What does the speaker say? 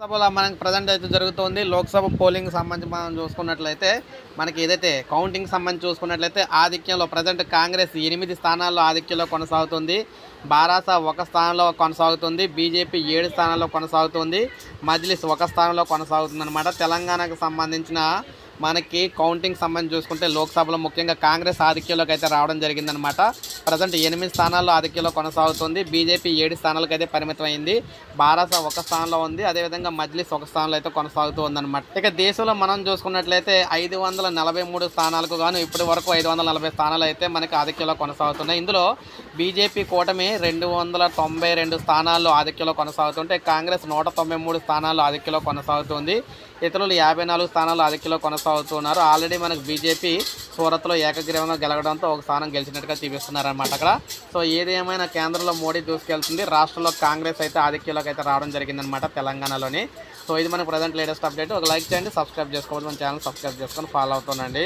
లోక్సభలో మనకి ప్రజెంట్ అయితే జరుగుతుంది. లోక్సభ పోలింగ్ సంబంధించి మనం చూసుకున్నట్లయితే మనకి ఏదైతే కౌంటింగ్ సంబంధించి చూసుకున్నట్లయితే ఆధిక్యంలో ప్రజెంట్ కాంగ్రెస్ ఎనిమిది స్థానాల్లో ఆధిక్యంలో కొనసాగుతుంది. బారాస ఒక స్థానంలో కొనసాగుతుంది. బీజేపీ ఏడు స్థానాల్లో కొనసాగుతుంది. మజ్లిస్ ఒక స్థానంలో కొనసాగుతుంది అనమాట తెలంగాణకు సంబంధించిన మనకి కౌంటింగ్ సంబంధించి చూసుకుంటే లోక్సభలో ముఖ్యంగా కాంగ్రెస్ ఆధిక్యంలోకి అయితే రావడం జరిగిందనమాట ప్రజెంట్ ఎనిమిది స్థానాల్లో ఆధిక్యంలో కొనసాగుతుంది. బీజేపీ ఏడు స్థానాలకు అయితే పరిమితమైంది. బారాస ఒక స్థానంలో ఉంది. అదేవిధంగా మజ్లిస్ ఒక స్థానంలో అయితే కొనసాగుతూ ఉందన్నమాట. ఇక దేశంలో మనం చూసుకున్నట్లయితే ఐదు వందల నలభై మూడు స్థానాలకు గాను ఇప్పటి వరకు ఐదు వందల నలభై స్థానాలు అయితే మనకి ఆధిక్యంలో కొనసాగుతున్నాయి. ఇందులో బీజేపీ కూటమి రెండు వందల తొంభై రెండు స్థానాల్లో ఆధిక్యంలో కొనసాగుతుంటే కాంగ్రెస్ నూట తొంభై మూడు స్థానాల్లో ఆధిక్యంలో కొనసాగుతుంది. ఇతరులు యాభై నాలుగు స్థానాలు ఆధిక్యంలో కొనసాగుతున్నారు. ఆల్రెడీ మనకు బీజేపీ సూరత్లో ఏకగ్రీవంగా గెలవడంతో ఒక స్థానం గెలిచినట్టుగా చూపిస్తున్నారు అనమాట అక్కడ. సో ఏది ఏమైనా కేంద్రంలో మోడీ దూసుకెళ్తుంది రాష్ట్రంలో కాంగ్రెస్ అయితే ఆధిక్యంలోకి అయితే రావడం జరిగిందనమాట తెలంగాణలోని. సో ఇది మనకు ప్రజెంట్ లేటెస్ట్ అప్డేట్ ఒక లైక్ చేయండి సబ్స్క్రైబ్ చేసుకోవాలి మన ఛానల్ సబ్స్క్రైబ్ చేసుకొని ఫాలో అవుతుందండి